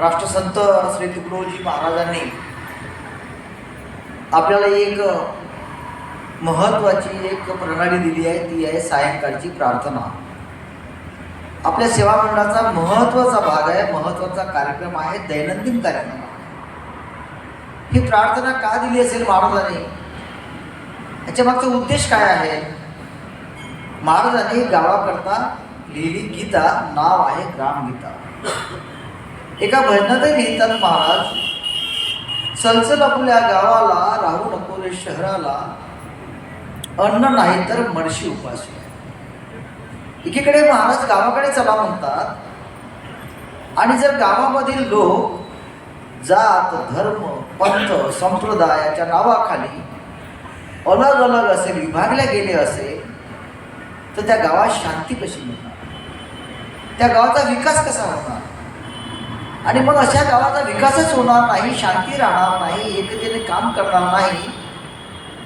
राष्ट्रसंत श्री तुकडोजी महाराजांनी आपल्याला एक महत्त्वाची एक प्रणाली दिली आहे ती आहे सायंकाळची प्रार्थना. आपल्या सेवा मंडळाचा महत्त्वाचा भाग आहे महत्त्वाचा कार्यक्रम आहे दैनंदिन कार्यक्रम ही प्रार्थना का दिली असेल महाराजांनी? याच्या मागचा उद्देश काय आहे? महाराजांनी गावाकरता लिहिली गीता नाव आहे ग्रामगीता एका भजनातही लिहितात महाराज सलसल आपल्या गावाला राहू नकोले शहराला अन्न नाही तर मडशी उपाशी. एकीकडे महाराज गावाकडे चला म्हणतात आणि जर गावामधील लोक जात धर्म पंथ संप्रदायाच्या नावाखाली अलग अलग असे विभागले गेले असे तर त्या गावात शांती कशी मिळणार? त्या गावाचा विकास कसा होणार? आणि मग अशा गावाचा विकासच होणार नाही शांती राहणार नाही एकतेने काम करणार नाही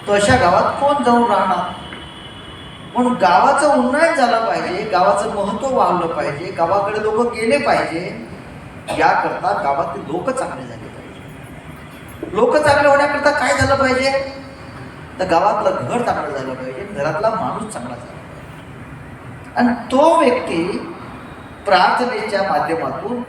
तर अशा गावात कोण जाऊन राहणार? म्हणून गावाचं उन्नयन झालं पाहिजे गावाचं महत्त्व वाढलं पाहिजे गावाकडे लोक गेले पाहिजे याकरता गावातले लोक चांगले झाले पाहिजे. लोक चांगले होण्याकरता काय झालं पाहिजे? तर गावातलं घर चांगलं झालं पाहिजे घरातला माणूस चांगला झाला पाहिजे. आणि तो व्यक्ती प्रार्थनेच्या माध्यमातून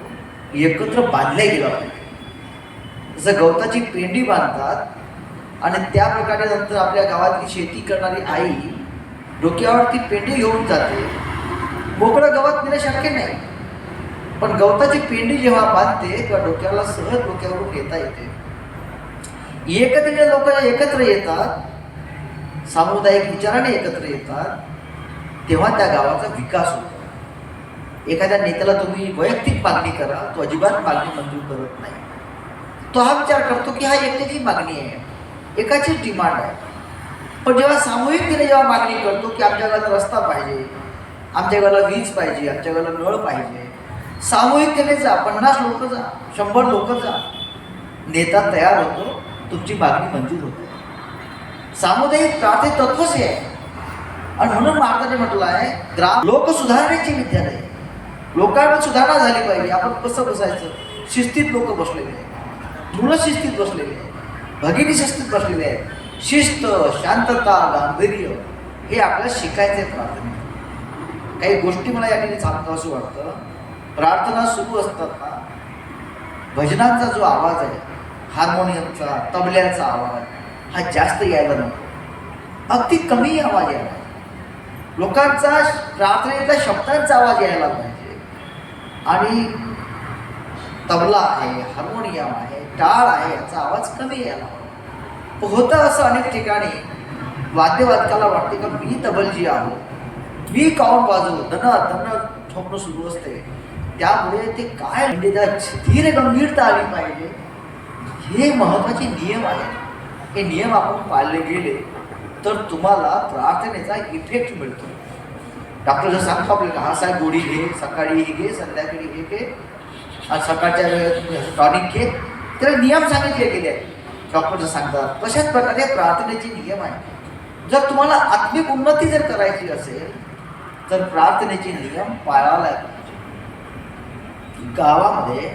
एकत्र बांधल्या गेला पाहिजे जसं गवताची पेंडी बांधतात आणि त्या प्रकारे नंतर आपल्या गावातली शेती करणारी आई डोक्यावर ती पेंडी घेऊन जाते. मोकळं गवत मिळणं शक्य नाही. पण गवताची पेंडी जेव्हा बांधते तेव्हा डोक्याला सहज डोक्यावरून घेता येते. एकत्र लोक एकत्र येतात सामुदायिक विचाराने एकत्र येतात तेव्हा त्या गावाचा विकास होतो. एखाद्या नेत्याला तुम्ही वैयक्तिक मागणी करा तो अजिबात मागणी मंजूर करत नाही. तो हा विचार करतो की हा एकट्याची मागणी आहे. एकाचीच डिमांड आहे. पण जेव्हा सामूहिकतेने जेव्हा मागणी करतो की आमच्या गावाला रस्ता पाहिजे आमच्या गावाला वीज पाहिजे आमच्या गावाला नळ पाहिजे सामूहिकतेने जा पन्नास लोक जा शंभर लोक जा नेता तयार होतो तुमची मागणी मंजूर होते. सामुदायिक प्रार्थने तत्वच हे आहे. आणि म्हणून महाराजांनी म्हटलं आहे ग्राम लोक सुधारण्याची विद्यालय. लोकांना सुधारणा झाली पाहिजे. आपण कसं बसायचं? शिस्तीत लोक बसलेले आहेत. मुलं शिस्तीत बसलेले आहेत. भगिनी शिस्तीत बसलेले आहेत. शिस्त शांतता गांभीर्य हे आपल्याला शिकायचं आहे प्रार्थने काही गोष्टी मला या ठिकाणी सांगतो असं वाटतं. प्रार्थना सुरू असताना भजनांचा जो आवाज आहे हार्मोनियमचा तबल्याचा आवाज हा जास्त यायला नको. अगदी कमी आवाज यायला लोकांचा प्रार्थनेचा शब्दांचा आवाज यायला पाहिजे आणि तबला आहे हार्मोनियम आहे टाळ आहे याचा आवाज कमी यायला होतं असं अनेक ठिकाणी. वाद्यवादकाला वाटते का मी तबलजी आहो. मी काऊन वाजवू? धन धन ठोकणं सुरू असते. त्यामुळे ते काय म्हणजे त्या धीर गंभीरता आली पाहिजे. हे महत्त्वाचे नियम आहेत. हे नियम आपण पाळले गेले तर तुम्हाला प्रार्थनेचा इफेक्ट मिळतो. डॉक्टर जर सांगतो आपल्याला हा साहेब गोळी घे सकाळी हे घे संध्याकाळी हे घे. आणि सकाळच्या तुम्ही टॉनिक घे. त्याला नियम सांगितले गेले. आहेत डॉक्टर जर सांगतात तशाच प्रकारे प्रार्थनेचे नियम आहेत. जर तुम्हाला आत्मिक उन्नती जर करायची असेल तर प्रार्थनेचे नियम पाळायला गावामध्ये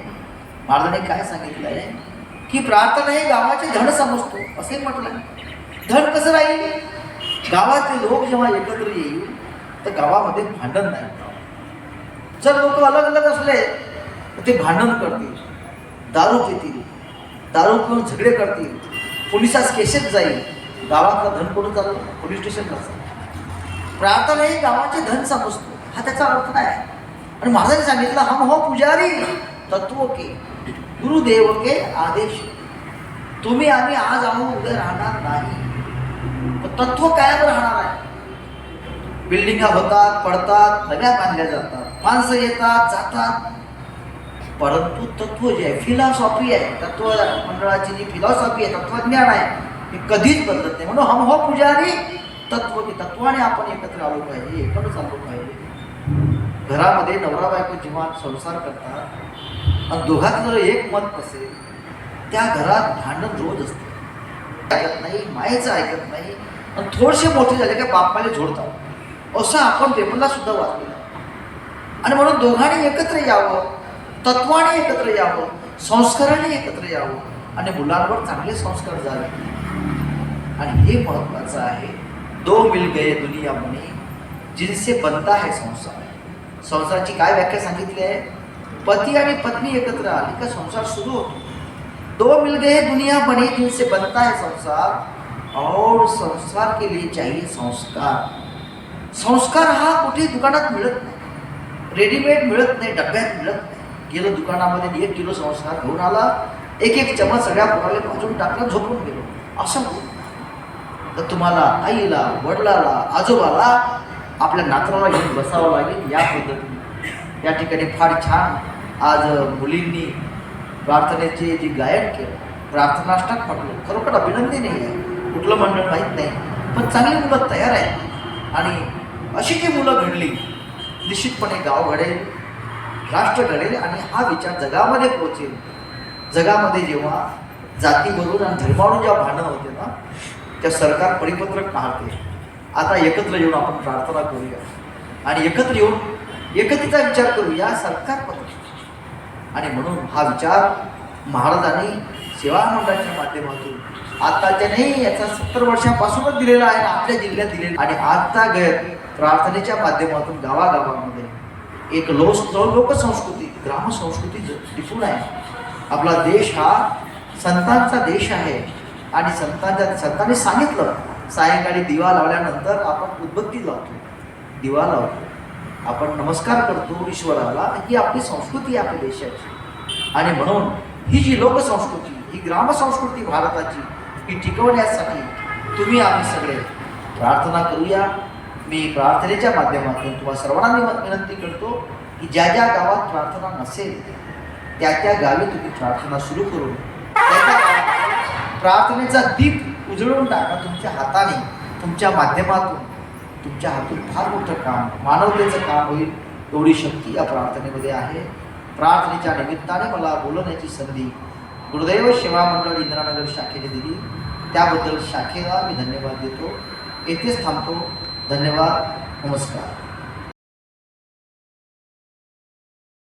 महाराजांनी काय सांगितलं आहे की प्रार्थना हे गावाचे धड समजतो असे म्हटलं धड कसं राहील? गावातले लोक जेव्हा एकत्र येईल तर गावामध्ये भांडण नाही. जर लोक अलग अलग असले तर ते भांडण करतील. दारू पितील. दारू पिऊन झगडे करतील. पोलिसास केसेस जाईल. गावातला धन कुठं चालू पोलीस स्टेशनला प्रार्थना हे गावाचे धन समजतो. हा त्याचा अर्थ नाही आणि महाराजांनी सांगितलं हम हो पुजारी. तत्व के गुरुदेव के आदेश. तुम्ही आम्ही आज आहो उद्या राहणार नाही. तत्व कायम राहणार आहे. बिल्डिंगा होतात पडतात नव्या बांधल्या जातात. माणसं येतात जातात. परंतु तत्व जे आहे फिलॉसॉफी आहे. तत्व मंडळाची जी फिलॉसॉफी आहे तत्वज्ञान आहे हे कधीच बदलत नाही. म्हणून हम हो पुजारी तत्व की तत्वाने आपण एकत्र आलो पाहिजे एकत्र आलो पाहिजे. घरामध्ये नवरा बायको जेव्हा संसार करतात. आणि दोघातलं एक मत असेल त्या घरात भांडण रोज असते. ऐकत नाही मायेचं ऐकत नाही. आणि थोडेसे मोठे झाले का बापाले झोडतात. असं आपण पेपरला सुद्धा वाचलेलं आणि म्हणून दोघांनी एकत्र यावं तत्वाने एकत्र यावं संस्काराने एकत्र यावं आणि मुलांवर चांगले संस्कार झाले. आणि हे महत्वाचं आहे दो मिल गए दुनिया म्हणे जिनसे बनता है संसार. संसाराची काय व्याख्या सांगितली आहे? पती आणि पत्नी एकत्र आली का संसार सुरू होतो. दो मिल गए दुनिया बनी जिनसे बनता है संसार. और संसार के लिए चाहिए संस्कार. संस्कार हा कुठेही दुकानात मिळत नाही. रेडीमेड मिळत नाही डब्यात मिळत नाही. गेलं दुकानामध्ये एक किलो संस्कार घेऊन आला एक एक चमच सगळ्या पोराले भाजून टाकला झोपून गेलो. असं होत नाही. तर तुम्हाला आईला वडिलाला आजोबाला आपल्या नातराला घेऊन बसावं लागेल या पद्धतीने. या ठिकाणी फार छान आज मुलींनी प्रार्थनेचे जे गायन केलं प्रार्थनाष्टक म्हटलं खरोखर अभिनंदनीय आहे. कुठलं मंडळ माहीत नाही पण चांगली मुलं तयार आहे आणि अशी जी मुलं घडली निश्चितपणे गाव घडेल राष्ट्र घडेल आणि हा विचार जगामध्ये पोचेल जगामध्ये जेव्हा जातीवरून आणि धर्मावरून ज्या भांडणं होते ना त्या सरकार परिपत्रक पाहते. आता एकत्र येऊन आपण प्रार्थना करूया. आणि एकत्र येऊन एकतेचा विचार करूया सरकार पत्र आणि म्हणून हा विचार महाराजांनी सेवा मंडळाच्या माध्यमातून. आताच्या नाही याचा सत्तर वर्षापासूनच दिलेला आहे आपल्या जिल्ह्यात दिलेला. आणि आजचा गैर प्रार्थनेच्या माध्यमातून गावागावामध्ये एक लोक लोकसंस्कृती ग्रामसंस्कृती टिकून आहे. आपला देश हा संतांचा देश आहे. आणि संतांच्या संतांनी सांगितलं सायंकाळी दिवा लावल्यानंतर आपण उद्बत्ती लावतो. दिवा लावतो. आपण नमस्कार करतो ईश्वराला. ही आपली संस्कृती आहे आपल्या देशाची. आणि म्हणून ही जी लोकसंस्कृती ही ग्रामसंस्कृती भारताची ही टिकवण्यासाठी तुम्ही आम्ही सगळे प्रार्थना करूया. मी प्रार्थनेच्या माध्यमातून तुम्हाला सर्वांना मी विनंती करतो की ज्या ज्या गावात प्रार्थना नसेल त्या त्या गावी तुम्ही प्रार्थना सुरू करून त्या प्रार्थनेचा दीप उजळून टाका तुमच्या हाताने. तुमच्या माध्यमातून तुमच्या हातून फार मोठं काम मानवतेचं काम होईल एवढी शक्ती या प्रार्थनेमध्ये आहे. प्रार्थनेच्या निमित्ताने मला बोलवण्याची संधी गुरुदैव सेवा मंडळ इंद्रानगर शाखेने दिली. त्याबद्दल शाखेला मी धन्यवाद देतो. येथेच थांबतो. धन्यवाद. नमस्कार.